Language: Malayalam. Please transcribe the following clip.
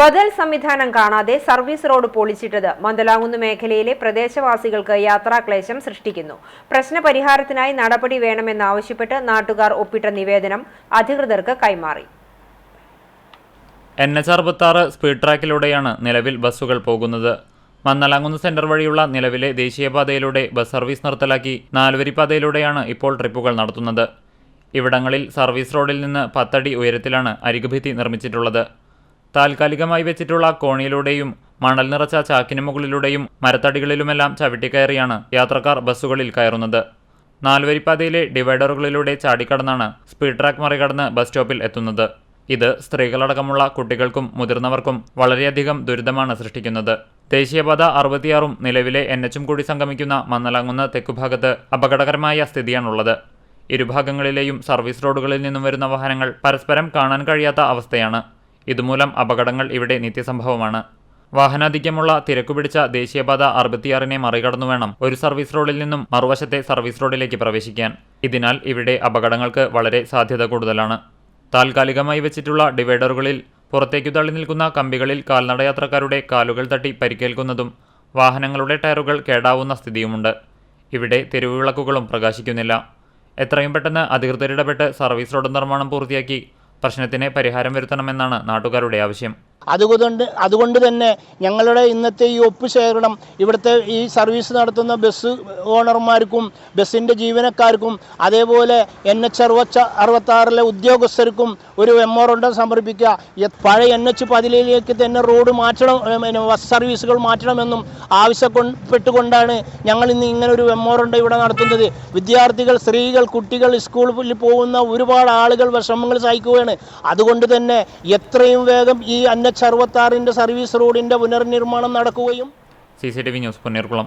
ബദൽ സംവിധാനം കാണാതെ സർവീസ് റോഡ് പൊളിച്ചിട്ടത് മന്ദലാകുന്ന് മേഖലയിലെ പ്രദേശവാസികൾക്ക് യാത്രാക്ലേശം സൃഷ്ടിക്കുന്നു. പ്രശ്നപരിഹാരത്തിനായി നടപടി വേണമെന്നാവശ്യപ്പെട്ട് നാട്ടുകാർ ഒപ്പിട്ട നിവേദനം അധികൃതർക്ക് കൈമാറി. എൻ എച്ച് അറുപത്താറ് സ്പീഡ് ട്രാക്കിലൂടെയാണ് നിലവിൽ ബസ്സുകൾ പോകുന്നത്. മന്നലാങ്കുന്ന് സെന്റർ വഴിയുള്ള നിലവിലെ ദേശീയപാതയിലൂടെ ബസ് സർവീസ് നിർത്തലാക്കി നാലുവരിപ്പാതയിലൂടെയാണ് ഇപ്പോൾ ട്രിപ്പുകൾ നടത്തുന്നത്. ഇവിടങ്ങളിൽ സർവീസ് റോഡിൽ നിന്ന് പത്തടി ഉയരത്തിലാണ് അരികുഭിത്തി നിർമ്മിച്ചിട്ടുള്ളത്. താൽക്കാലികമായി വെച്ചിട്ടുള്ള കോണിയിലൂടെയും മണൽ നിറച്ച ചാക്കിന് മുകളിലൂടെയും മരത്തടികളിലുമെല്ലാം ചവിട്ടിക്കയറിയാണ് യാത്രക്കാർ ബസ്സുകളിൽ കയറുന്നത്. നാലുവരിപ്പാതയിലെ ഡിവൈഡറുകളിലൂടെ ചാടിക്കടന്നാണ് സ്പീഡ് ട്രാക്ക് മറികടന്ന് ബസ് സ്റ്റോപ്പിൽ എത്തുന്നത്. ഇത് സ്ത്രീകളടക്കമുള്ള കുട്ടികൾക്കും മുതിർന്നവർക്കും വളരെയധികം ദുരിതമാണ് സൃഷ്ടിക്കുന്നത്. ദേശീയപാത അറുപത്തിയാറും നിലവിലെ എൻ എച്ചും കൂടി സംഗമിക്കുന്ന മന്നലാങ്ങുന്ന തെക്കുഭാഗത്ത് അപകടകരമായ സ്ഥിതിയാണുള്ളത്. ഇരുഭാഗങ്ങളിലെയും സർവീസ് റോഡുകളിൽ നിന്നും വരുന്ന വാഹനങ്ങൾ പരസ്പരം കാണാൻ കഴിയാത്ത അവസ്ഥയാണ്. ഇതുമൂലം അപകടങ്ങൾ ഇവിടെ നിത്യസംഭവമാണ്. വാഹനാധിക്യമുള്ള തിരക്കുപിടിച്ച ദേശീയപാത അറുപത്തിയാറിനെ മറികടന്നു വേണം ഒരു സർവീസ് റോഡിൽ നിന്നും മറുവശത്തെ സർവീസ് റോഡിലേക്ക് പ്രവേശിക്കാൻ. ഇതിനാൽ ഇവിടെ അപകടങ്ങൾക്ക് വളരെ സാധ്യത കൂടുതലാണ്. താൽക്കാലികമായി വെച്ചിട്ടുള്ള ഡിവൈഡറുകളിൽ പുറത്തേക്കു തള്ളി നിൽക്കുന്ന കമ്പികളിൽ കാൽനടയാത്രക്കാരുടെ കാലുകൾ തട്ടി പരിക്കേൽക്കുന്നതും വാഹനങ്ങളുടെ ടയറുകൾ കേടാവുന്ന സ്ഥിതിയുമുണ്ട്. ഇവിടെ തെരുവുവിളക്കുകളും പ്രകാശിക്കുന്നില്ല. എത്രയും പെട്ടെന്ന് അധികൃതരിടപെട്ട് സർവീസ് റോഡ് നിർമ്മാണം പൂർത്തിയാക്കി പ്രശ്നത്തിന് പരിഹാരം വരുത്തണമെന്നാണ് നാട്ടുകാരുടെ ആവശ്യം അതുകൊണ്ട് അതുകൊണ്ട് തന്നെ ഞങ്ങളുടെ ഇന്നത്തെ ഈ ഒപ്പ് ശേഖരണം ഇവിടുത്തെ ഈ സർവീസ് നടത്തുന്ന ബസ് ഓണർമാർക്കും ബസ്സിന്റെ ജീവനക്കാർക്കും അതേപോലെ എൻ എച്ച് അറുപച്ച അറുപത്താറിലെ ഉദ്യോഗസ്ഥർക്കും ഒരു മെമ്മോറണ്ടം സമർപ്പിക്കുക. പഴയ എൻ എച്ച് പതിലേക്ക് തന്നെ റോഡ് മാറ്റണം ബസ് സർവീസുകൾ മാറ്റണമെന്നും ആവശ്യപ്പെട്ടുകൊണ്ടാണ് ഞങ്ങൾ ഇന്ന് ഇങ്ങനെ ഒരു മെമ്മോറണ്ടം ഇവിടെ നടത്തുന്നത്. വിദ്യാർത്ഥികൾ സ്ത്രീകൾ കുട്ടികൾ സ്കൂളിൽ പോകുന്ന ഒരുപാട് ആളുകൾ വിഷമങ്ങൾ സഹിക്കുകയാണ്. അതുകൊണ്ട് തന്നെ എത്രയും വേഗം ഈ എൻ എച്ച് അറുപത്താറിന്റെ സർവീസ് റോഡിന്റെ പുനർനിർമ്മാണം നടക്കുകയും C C T V news Ponneerkulam.